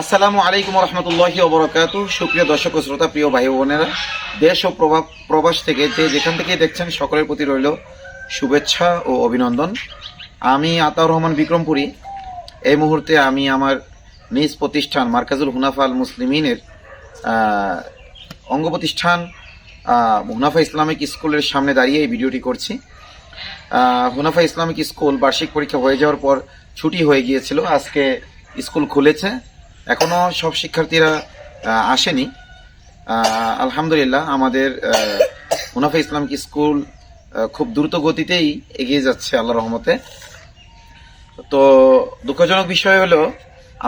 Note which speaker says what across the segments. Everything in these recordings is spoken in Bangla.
Speaker 1: আসসালামু আলাইকুম রহমতুল্লাহি ওবরাকাত। সুপ্রিয় দর্শক ও শ্রোতা, প্রিয় ভাই বোনেরা, দেশ ও প্রভাব প্রবাস থেকে যে যেখান থেকে দেখছেন, সকলের প্রতি রইল শুভেচ্ছা ও অভিনন্দন। আমি আতাউর রহমান বিক্রমপুরী। এই মুহূর্তে আমি আমার নিজ প্রতিষ্ঠান মার্কাজুল হুনাফা আল মুসলিমিনের অঙ্গ প্রতিষ্ঠান হুনাফা ইসলামিক স্কুলের সামনে দাঁড়িয়ে এই ভিডিওটি করছি। হুনাফা ইসলামিক স্কুল বার্ষিক পরীক্ষা হয়ে যাওয়ার পর ছুটি হয়ে গিয়েছিল। আজকে স্কুল খুলেছে। এখনও সব শিক্ষার্থীরা আসেনি। আলহামদুলিল্লাহ আমাদের মুনাফা ইসলামিক স্কুল খুব দ্রুত গতিতেই এগিয়ে যাচ্ছে আল্লাহ রহমতে। তো দুঃখজনক বিষয় হলো,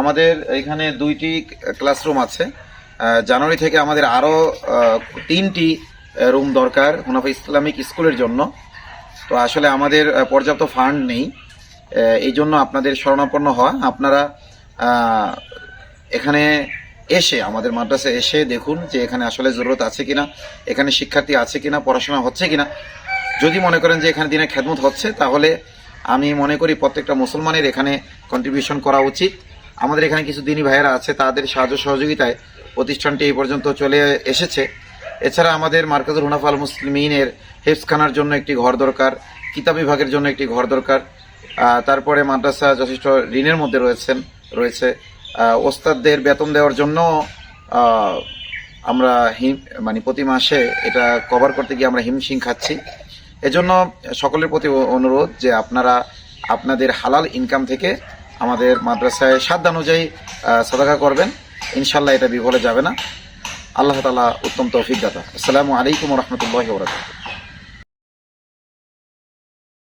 Speaker 1: আমাদের এখানে দুইটি ক্লাসরুম আছে। জানুয়ারি থেকে আমাদের আরও তিনটি রুম দরকার মুনাফা ইসলামিক স্কুলের জন্য। তো আসলে আমাদের পর্যাপ্ত ফান্ড নেই। এই জন্য আপনাদের শরণাপন্ন হওয়া। আপনারা এখানে এসে, আমাদের মাদ্রাসায় এসে দেখুন যে এখানে আসলে জরুরত আছে কিনা, এখানে শিক্ষার্থী আছে কিনা, পড়াশোনা হচ্ছে কিনা। যদি মনে করেন যে এখানে দিনে খেদমত হচ্ছে, তাহলে আমি মনে করি প্রত্যেকটা মুসলমানের এখানে কন্ট্রিবিউশন করা উচিত। আমাদের এখানে কিছু দিনী ভাইয়েরা আছে, তাদের সাহায্য সহযোগিতায় প্রতিষ্ঠানটি এই পর্যন্ত চলে এসেছে। এছাড়া আমাদের মার্কাজুল হুনাফা আল মুসলিমিনের হেফসখানার জন্য একটি ঘর দরকার, কিতাব বিভাগের জন্য একটি ঘর দরকার তারপরে মাদ্রাসা যথেষ্ট ঋণের মধ্যে রয়েছেন, রয়েছে। ওস্তাদদের বেতন দেওয়ার জন্য আমরা হিম মানে প্রতি মাসে এটা কভার করতে গিয়ে আমরা হিমশিম খাচ্ছি। এজন্য সকলের প্রতি অনুরোধ যে আপনারা আপনাদের হালাল ইনকাম থেকে আমাদের মাদ্রাসায় সাধ্য অনুযায়ী আহ, সদাকা করবেন। ইনশাল্লাহ এটা বিফলে যাবে না। আল্লাহ তালা উত্তম তৌফিক দাতা। আসসালামু আলাইকুম রহমতুল্লাহ